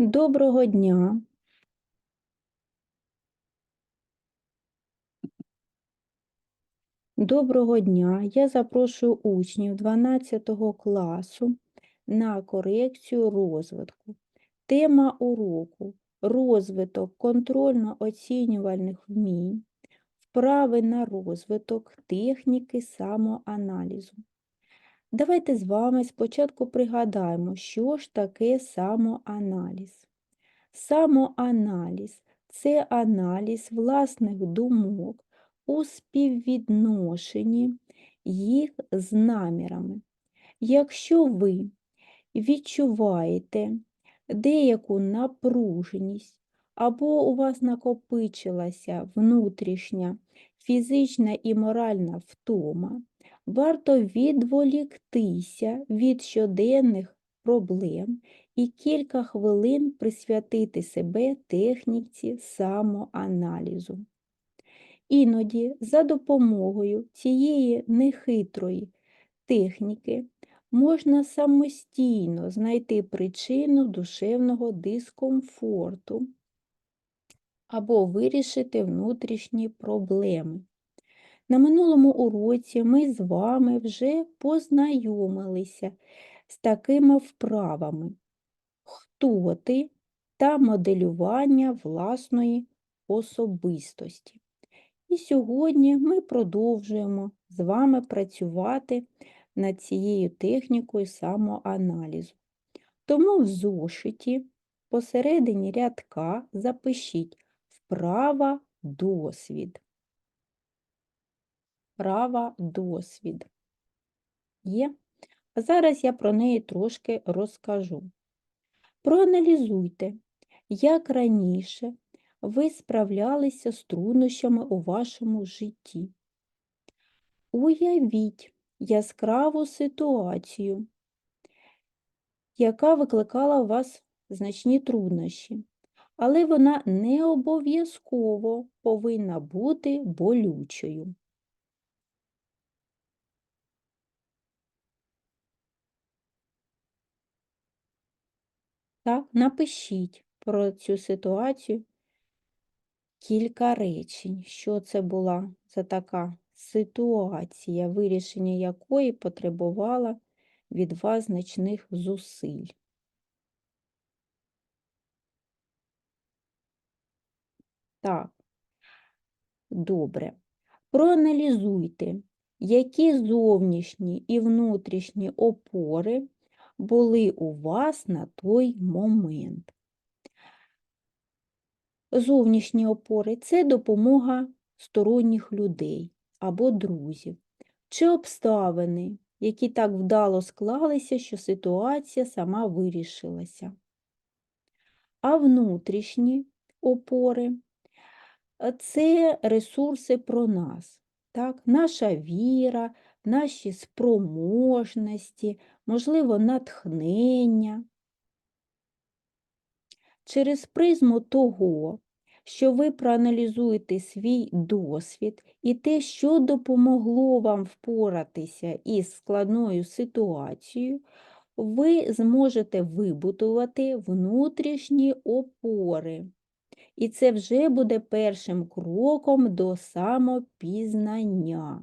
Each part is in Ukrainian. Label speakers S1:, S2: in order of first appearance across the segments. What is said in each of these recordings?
S1: Доброго дня. Доброго дня. Я запрошую учнів 12 класу на корекцію розвитку. Тема уроку розвиток контрольно-оцінювальних вмінь, вправи на розвиток техніки самоаналізу. Давайте з вами спочатку пригадаємо, що ж таке самоаналіз. Самоаналіз це аналіз власних думок у співвідношенні їх з намірами. Якщо ви відчуваєте деяку напруженість, або у вас накопичилася внутрішня фізична і моральна втома, варто відволіктися від щоденних проблем і кілька хвилин присвятити себе техніці самоаналізу. Іноді за допомогою цієї нехитрої техніки можна самостійно знайти причину душевного дискомфорту або вирішити внутрішні проблеми. На минулому уроці ми з вами вже познайомилися з такими вправами хто ти та моделювання власної особистості. І сьогодні ми продовжуємо з вами працювати над цією технікою самоаналізу. Тому в зошиті посередині рядка запишіть вправа досвід. Вправа досвід. Є? А зараз я про неї трошки розкажу. Проаналізуйте, як раніше ви справлялися з труднощами у вашому житті. Уявіть яскраву ситуацію, яка викликала у вас значні труднощі, але вона не обов'язково повинна бути болючою. Так, напишіть про цю ситуацію кілька речень, що це була за така ситуація, вирішення якої потребувала від вас значних зусиль. Так, добре. Проаналізуйте, які зовнішні і внутрішні опори були у вас на той момент. Зовнішні опори це допомога сторонніх людей або друзів, чи обставини, які так вдало склалися, що ситуація сама вирішилася. А внутрішні опори це ресурси про нас, так? наша віра, наші спроможності, можливо, натхнення. Через призму того, що ви проаналізуєте свій досвід і те, що допомогло вам впоратися із складною ситуацією, ви зможете вибудувати внутрішні опори. І це вже буде першим кроком до самопізнання.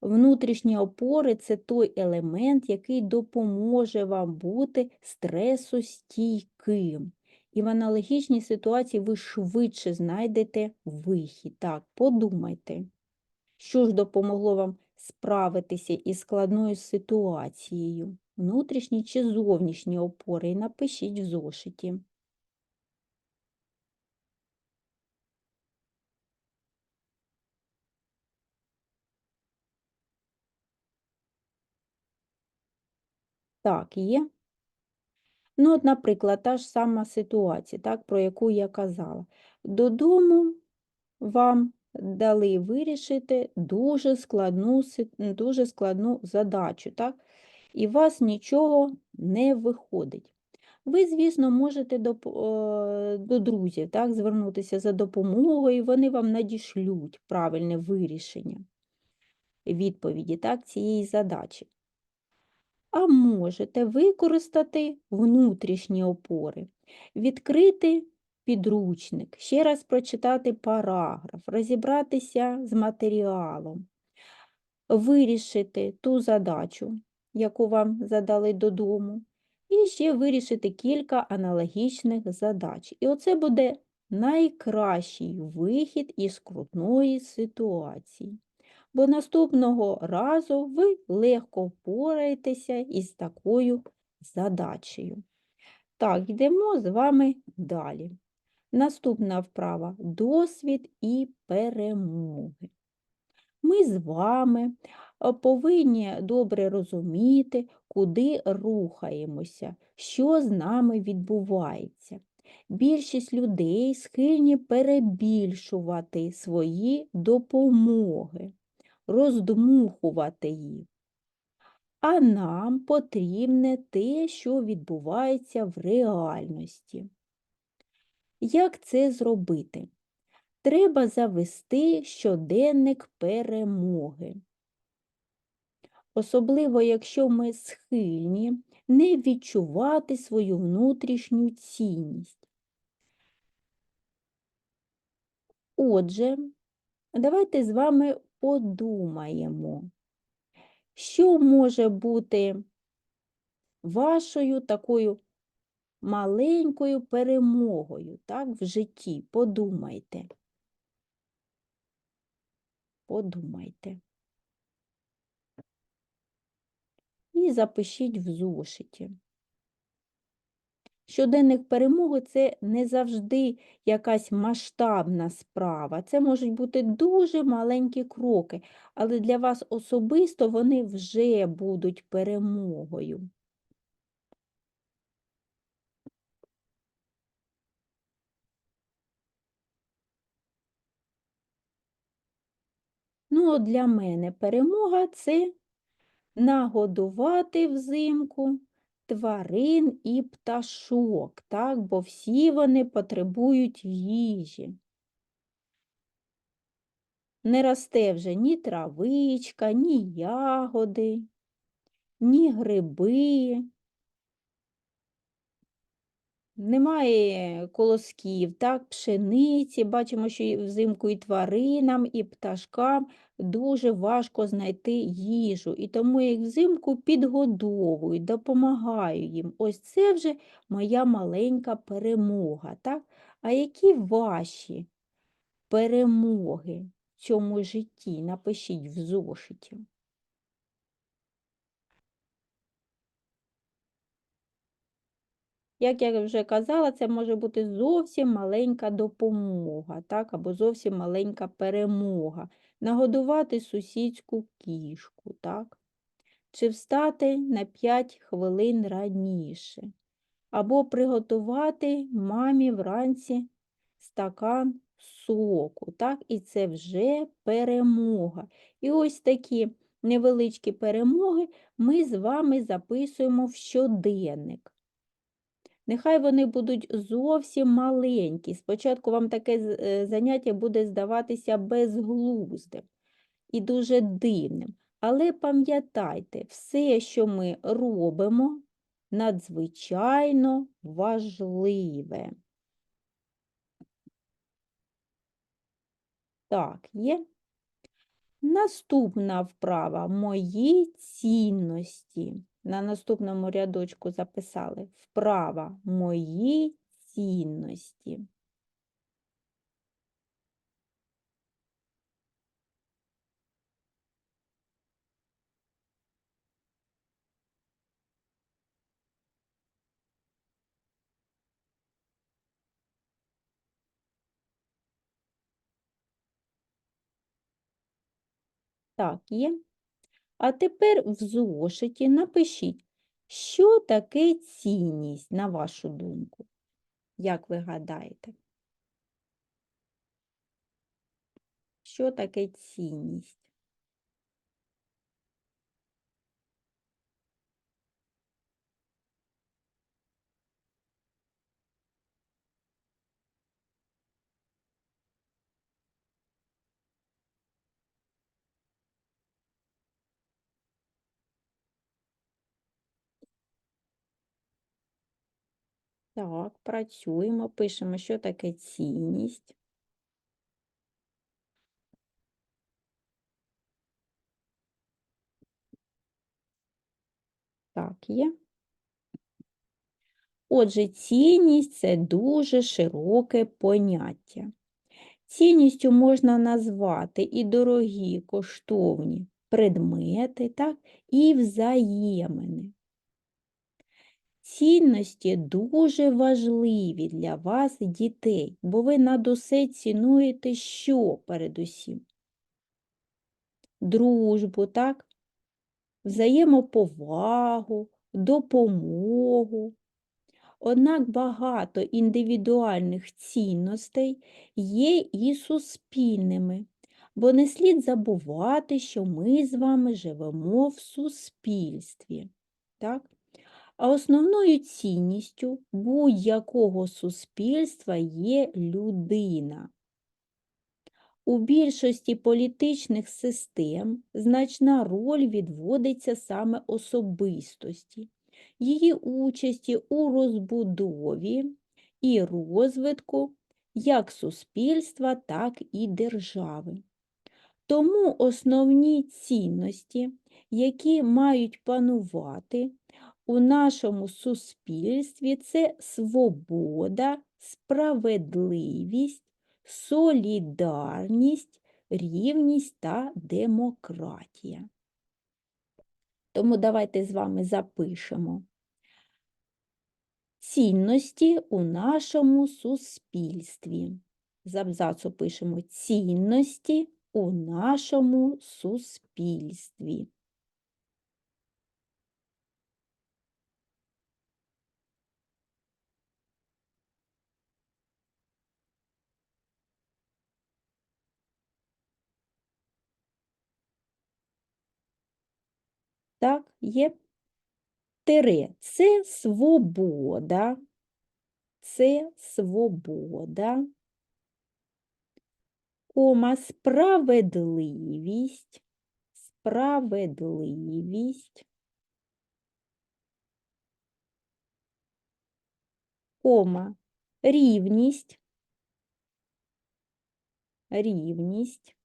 S1: Внутрішні опори це той елемент, який допоможе вам бути стресостійким. І в аналогічній ситуації ви швидше знайдете вихід. Так, подумайте, що ж допомогло вам справитися із складною ситуацією, внутрішні чи зовнішні опори, і напишіть в зошиті. Так, є. Ну, от, наприклад, та ж сама ситуація, так, про яку я казала. Додому вам дали вирішити дуже складну дуже складну задачу, так? і вас нічого не виходить. Ви, звісно, можете до до друзів так, звернутися за допомогою, і вони вам надішлють правильне вирішення відповіді так, цієї задачі. А можете використати внутрішні опори, відкрити підручник, ще раз прочитати параграф, розібратися з матеріалом, вирішити ту задачу, яку вам задали додому, і ще вирішити кілька аналогічних задач. І оце буде найкращий вихід із скрутної ситуації бо наступного разу ви легко впораєтеся із такою задачею. Так, йдемо з вами далі. Наступна вправа досвід і перемоги. Ми з вами повинні добре розуміти, куди рухаємося, що з нами відбувається. Більшість людей схильні перебільшувати свої допомоги роздмухувати їх. А нам потрібне те, що відбувається в реальності. Як це зробити? Треба завести щоденник перемоги. Особливо, якщо ми схильні не відчувати свою внутрішню цінність. Отже, давайте з вами подумаємо, що може бути вашою такою маленькою перемогою так, в житті. Подумайте. Подумайте. І запишіть в зошиті. Щоденник перемоги це не завжди якась масштабна справа. Це можуть бути дуже маленькі кроки, але для вас особисто вони вже будуть перемогою. Ну, от для мене перемога це нагодувати взимку тварин і пташок, так, бо всі вони потребують їжі. Не росте вже ні травичка, ні ягоди, ні гриби, немає колосків, так, пшениці. Бачимо, що і взимку і тваринам, і пташкам дуже важко знайти їжу. І тому їх взимку підгодовую, допомагаю їм. Ось це вже моя маленька перемога. так? А які ваші перемоги в цьому житті? Напишіть в зошиті. Як я вже казала, це може бути зовсім маленька допомога, так, або зовсім маленька перемога. Нагодувати сусідську кішку, так? чи встати на 5 хвилин раніше, або приготувати мамі вранці стакан соку. так? І це вже перемога. І ось такі невеличкі перемоги ми з вами записуємо в щоденник. Нехай вони будуть зовсім маленькі. Спочатку вам таке е, заняття буде здаватися безглуздим і дуже дивним. Але пам'ятайте, все, що ми робимо, надзвичайно важливе. Так, є. Наступна вправа мої цінності на наступному рядочку записали вправа мої цінності. Так, є. А тепер в зошиті напишіть, що таке цінність, на вашу думку? Як ви гадаєте? Що таке цінність? Так, працюємо, пишемо, що таке цінність. Так, є. Отже, цінність це дуже широке поняття. Цінністю можна назвати і дорогі, коштовні предмети, так, і взаємини. Цінності дуже важливі для вас, дітей, бо ви над усе цінуєте що передусім? Дружбу, так? взаємоповагу, допомогу. Однак багато індивідуальних цінностей є і суспільними, бо не слід забувати, що ми з вами живемо в суспільстві. Так? А основною цінністю будь-якого суспільства є людина. У більшості політичних систем значна роль відводиться саме особистості, її участі у розбудові і розвитку як суспільства, так і держави. Тому основні цінності, які мають панувати у нашому суспільстві, це свобода, справедливість, солідарність, рівність та демократія. Тому давайте з вами запишемо цінності у нашому суспільстві. З абзацу пишемо цінності у нашому суспільстві. Так, є тире. Це свобода, це свобода, кома справедливість, справедливість, кома рівність, рівність,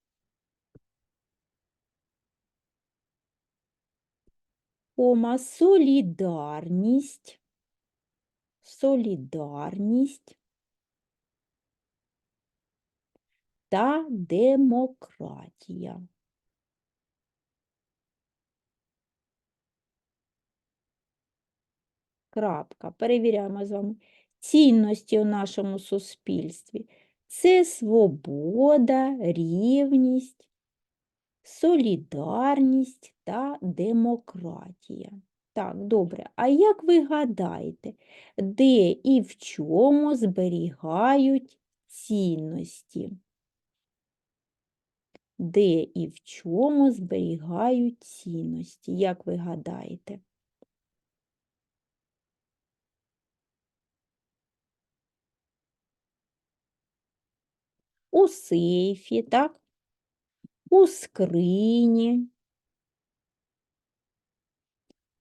S1: кома солідарність, солідарність та демократія. Крапка. Перевіряємо з вами. Цінності у нашому суспільстві це свобода, рівність, солідарність та демократія. Так, добре. А як ви гадаєте, де і в чому зберігають цінності? Де і в чому зберігають цінності? Як ви гадаєте? У сейфі, так? У скрині,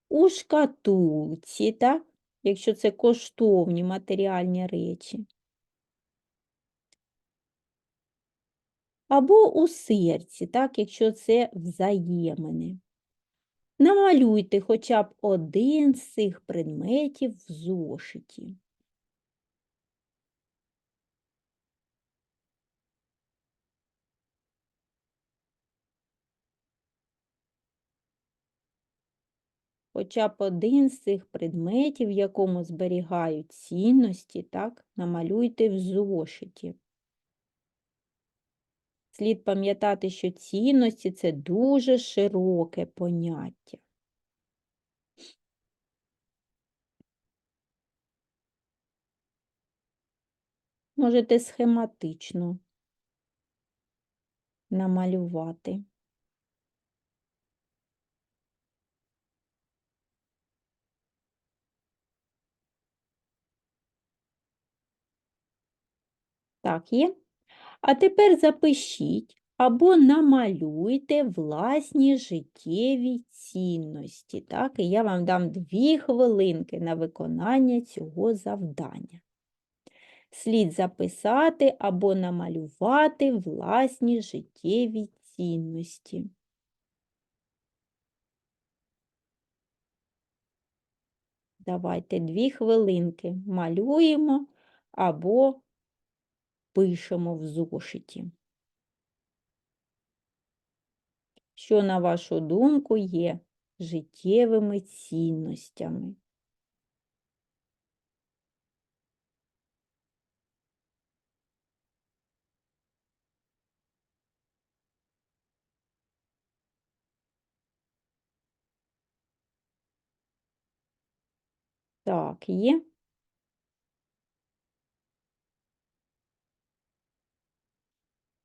S1: у шкатулці, так? Якщо це коштовні матеріальні речі. Або у серці, так, якщо це взаємини. Намалюйте хоча б один з цих предметів в зошиті. Хоча б один з цих предметів, в якому зберігають цінності, так, намалюйте в зошиті. Слід пам'ятати, що цінності це дуже широке поняття. Можете схематично намалювати. Так, є. А тепер запишіть або намалюйте власні життєві цінності. Так? І я вам дам дві хвилинки на виконання цього завдання. Слід записати або намалювати власні життєві цінності. Давайте дві хвилинки малюємо або пишемо в зошиті. Що, на вашу думку, є життєвими цінностями? Так, є.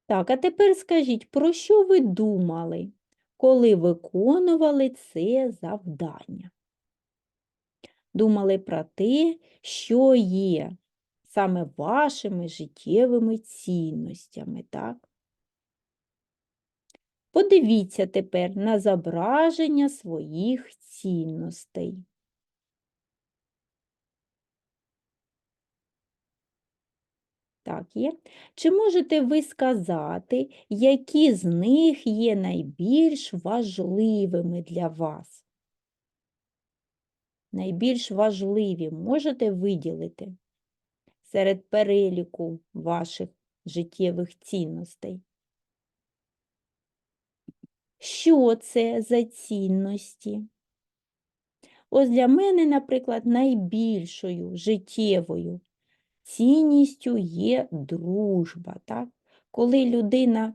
S1: Так, а тепер скажіть, про що ви думали, коли виконували це завдання? Думали про те, що є саме вашими життєвими цінностями, так? Подивіться тепер на зображення своїх цінностей. Так, є. Чи можете ви сказати, які з них є найбільш важливими для вас? Найбільш важливі можете виділити серед переліку ваших життєвих цінностей? Що це за цінності? Ось для мене, наприклад, найбільшою життєвою цінністю є дружба. Так? Коли людина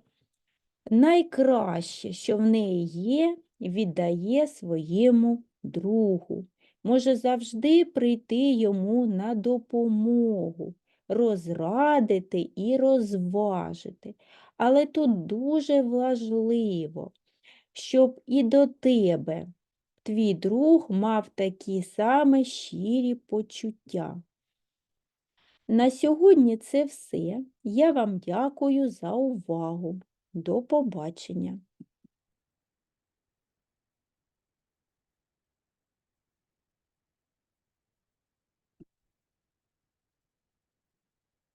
S1: найкраще, що в неї є, віддає своєму другу, може завжди прийти йому на допомогу, розрадити і розважити. Але тут дуже важливо, щоб і до тебе твій друг мав такі саме щирі почуття. На сьогодні це все. Я вам дякую за увагу. До побачення!